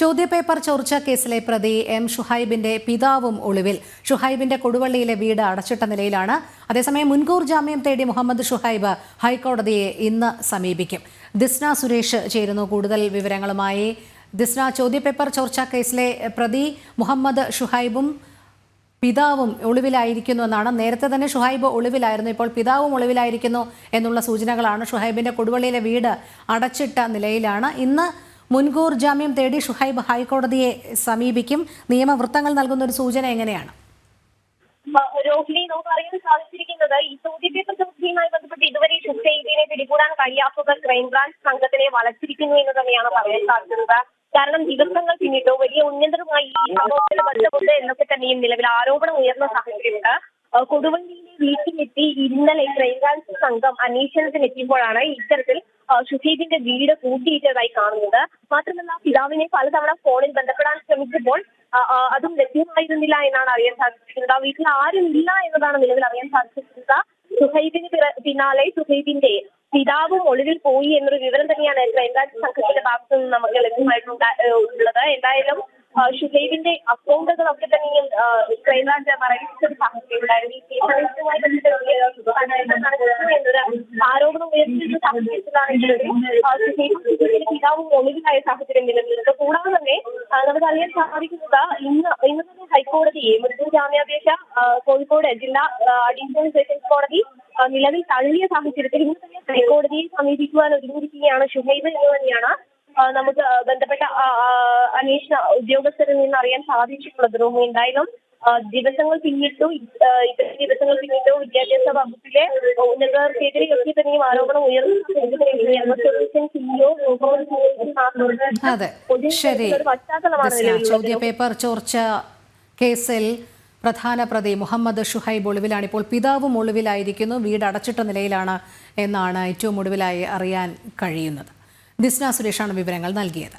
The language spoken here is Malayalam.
ചോദ്യപേപ്പർ ചോർച്ച കേസിലെ പ്രതി എം ഷുഹൈബിന്റെ പിതാവും ഒളിവിൽ. ഷുഹൈബിന്റെ കൊടുവള്ളിയിലെ വീട് അടച്ചിട്ട നിലയിലാണ്. അതേസമയം മുൻകൂർ ജാമ്യം തേടി മുഹമ്മദ് ഷുഹൈബ് ഹൈക്കോടതിയെ ഇന്ന് സമീപിക്കും. ദിസ്ന സുരേഷ് ചേരുന്നു കൂടുതൽ വിവരങ്ങളുമായി. ദിസ്ന ചോദ്യപേപ്പർ ചോർച്ച കേസിലെ പ്രതി മുഹമ്മദ് ഷുഹൈബും പിതാവും ഒളിവിലായിരിക്കുന്നു എന്നാണ്. നേരത്തെ തന്നെ ഷുഹൈബ് ഒളിവിലായിരുന്നു ഇപ്പോൾ പിതാവും ഒളിവിലായിരിക്കുന്നു എന്നുള്ള സൂചനകളാണ് ഷുഹൈബിന്റെ കൊടുവള്ളിയിലെ വീട് അടച്ചിട്ട നിലയിലാണ്. ഇന്ന് മുൻകൂർ ജാമ്യം തേടി ഷുഹൈബ് ഹൈക്കോടതിയെ സമീപിക്കും. നിയമവൃത്തങ്ങൾ നൽകുന്ന ഒരു സൂചന എങ്ങനെയാണ്? രോഹിണി നമുക്ക് അറിയാൻ സാധിച്ചിരിക്കുന്നത് ഈ ചോദ്യപേപ്പർ ചോദ്യവുമായി ബന്ധപ്പെട്ട് ഇതുവരെ ഷുഹൈബിനെ പിടികൂടാൻ കഴിയാത്തത് ക്രൈംബ്രാഞ്ച് സംഘത്തിനെ വളച്ചിരിക്കുന്നു എന്ന് തന്നെയാണ് പറയാൻ സാധിക്കുന്നത്. കാരണം ദിവസങ്ങൾ പിന്നിട്ടോ വലിയ ഉന്നതരുമായി ഈ സംഭവത്തിൽ ബന്ധപ്പെട്ട് എന്നൊക്കെ തന്നെയും നിലവിൽ ആരോപണം ഉയർന്ന സാഹചര്യമുണ്ട്. കൊടുവള്ളിയിലെ വീട്ടിലെത്തി ഇന്നലെ ക്രൈംബ്രാഞ്ച് സംഘം അന്വേഷണത്തിനെത്തിയപ്പോഴാണ് ഇത്തരത്തിൽ ഏഹ് ഷുഹൈബിന്റെ വീട് കൂട്ടിയിട്ടതായി കാണുന്നത്. മാത്രമല്ല പിതാവിനെ പലതവണ ഫോണിൽ ബന്ധപ്പെടാൻ ശ്രമിച്ചപ്പോൾ അതും ലഭ്യമായിരുന്നില്ല എന്നാണ് അറിയാൻ ആ വീട്ടിൽ ആരും ഇല്ല എന്നതാണ് നിലവിൽ അറിയാൻ സാധിച്ചിരിക്കുന്നത് സുഹൈബിന് പിറ- പിന്നാലെ സുഹൈബിന്റെ പിതാവും ഒളിവിൽ പോയി എന്നൊരു വിവരം തന്നെയാണ് ക്രൈംബ്രാഞ്ച് സംഘത്തിന്റെ ഭാഗത്തു നിന്ന് നമുക്ക് ലഭ്യമായിട്ടുണ്ട് ഉള്ളത്. എന്തായാലും ഷുഹൈബിന്റെ അക്കൗണ്ടുകളൊക്കെ തന്നെയും ക്രൈംബ്രാഞ്ച് മറവിച്ചൊരു പിതാവും ഒളിവിലായ സാഹചര്യം നിലനിൽക്കുന്നത് കൂടാതെ തന്നെ നമുക്ക് അറിയാൻ സാധിക്കുന്നത് ഇന്ന് ഇന്ന് തന്നെ ഹൈക്കോടതി മൃത്യു ജാമ്യാപേക്ഷ കോഴിക്കോട് ജില്ലാ അഡീഷണൽ സെഷൻസ് കോടതി നിലവിൽ തള്ളിയ സാഹചര്യത്തിൽ ഇന്ന് തന്നെ ഹൈക്കോടതിയെ സമീപിക്കുവാൻ ഒരുങ്ങിയിരിക്കുകയാണ് ഷുഹൈബ് എന്ന് തന്നെയാണ് നമുക്ക് ബന്ധപ്പെട്ട അന്വേഷണ ഉദ്യോഗസ്ഥരിൽ നിന്ന് അറിയാൻ സാധിച്ചിട്ടുള്ളത്. റൂമി എന്തായാലും ദിവസങ്ങൾ പിന്നിട്ടു ഇത്രയും ദിവസങ്ങൾ പിന്നിട്ടു വിദ്യാഭ്യാസ വകുപ്പിലെ ഉന്നതർക്കെതിരെയൊക്കെ തന്നെയും ആരോപണം ഉയർന്നു. ശരി. ചോദ്യപേപ്പർ ചോർച്ച കേസിൽ പ്രധാന പ്രതി മുഹമ്മദ് ഷുഹൈബ് ഒളിവിലാണ്. ഇപ്പോൾ പിതാവും ഒളിവിലായിരിക്കുന്നു വീട് അടച്ചിട്ട നിലയിലാണ് എന്നാണ് ഏറ്റവും ഒടുവിലായി അറിയാൻ കഴിയുന്നത്. ദിസ്ന സുരേഷാണ് വിവരങ്ങൾ നൽകിയത്.